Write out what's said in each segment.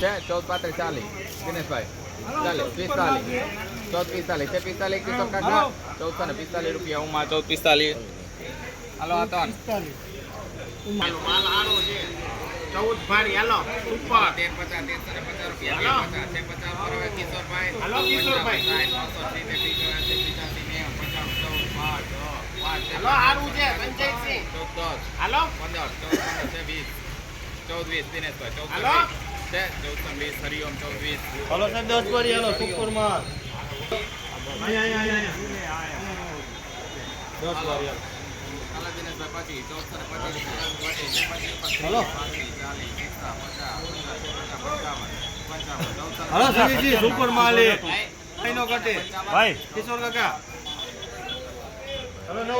છે ચૌદ પાંત્રીસ ચાલીસ દિનેશભાઈ ચાલીસ પિસ્તાલીસ ચૌદ પિસ્તાલીસ છે પિસ્તાલીસ કિશોર કાકા ચૌદસો ને પિસ્તાલીસ રૂપિયા ઉમા ચૌદ પિસ્તાલીસ હાલો આ ત્રણ ચૌદ ભારી હાલો ઉપર તેર પચાસ તેરસો ને પચાસ રૂપિયા પચાસ છે પચાસ ઉપર કિશોરભાઈ હાલો, નવસો, પિચાસી, નેવું, ચૌદ, પાંચ, પાંચ, હાલો હારું છે પંચાયતસિંહ ચૌદ, દસ, હાલો? પંદર. ચૌદ પંદર છે વીસ. ચૌદ વીસ દિનેશભાઈ ચૌદ હાલો. છે ચૌદસો વીસ. હરિઓમ ચૌદ વીસ. હાલો સાહેબ દસ હાલો સુપર દસ હાલો. દિનેશભાઈ ચૌદસો ને પચીસ હાલો. ચાલીસ પચાસ હાલો માલિક. ભાઈ, કિશોર કાકા.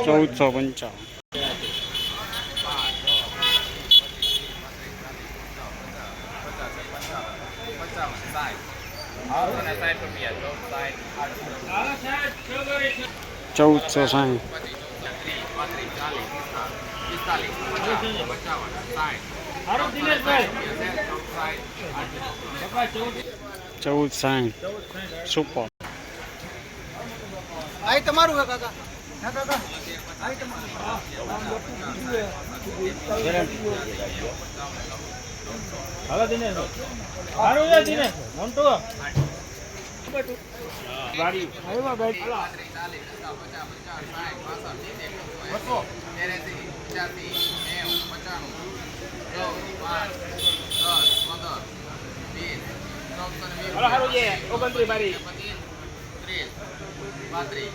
ચૌદસો પંચાવન પચાવન સાઠ ચૌદસો ને સાઠ રૂપિયા ચૌદ સાઠ ચૌદસો સાઠ પચીસ ત્રીસ પાંત્રીસ ચાલીસ પિસ્તાલીસ પચાસ પંચાવન સાઠ ચૌદ સાઠ ચૌદ સાહીઠ સુપર આ તમારું કાકા હા હાલો દિનેશ હારું છે દિનેશ. મોન્ટુ ગાડી. પાંત્રીસ ઓગણત્રીસ પાંત્રીસ પાંત્રીસ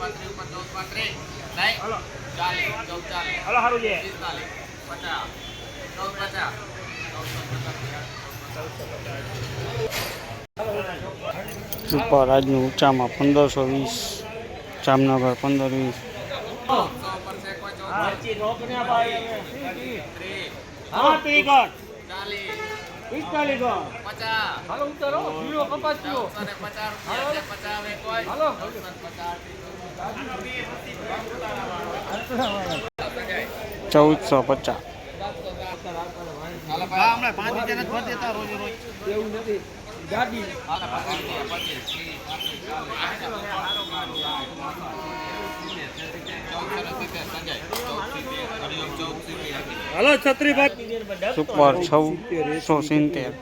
પાંત્રીસ ઉપર ચૌદ પાંત્રીસ નહીં હાલો ચાલીસ ચૌદ ચાલીસ હાલો હારું છે. પિસ્તાલીસ પચાસ સુપર આજનું ઊંચામાં પંદરસો વીસ જામનગર પંદર વીસ. ચૌદસો પચાસ રૂપિયા છે પચાસ હવે કોઈ હાલો. ચૌદસો ને પચાસ ચૌદસો પચાસ હાલો હા હમણાં પાંચ દેતા રોજ રોજ. એવું નથી. ગાડી. હાલો છવ્વીસો સિત્તેર.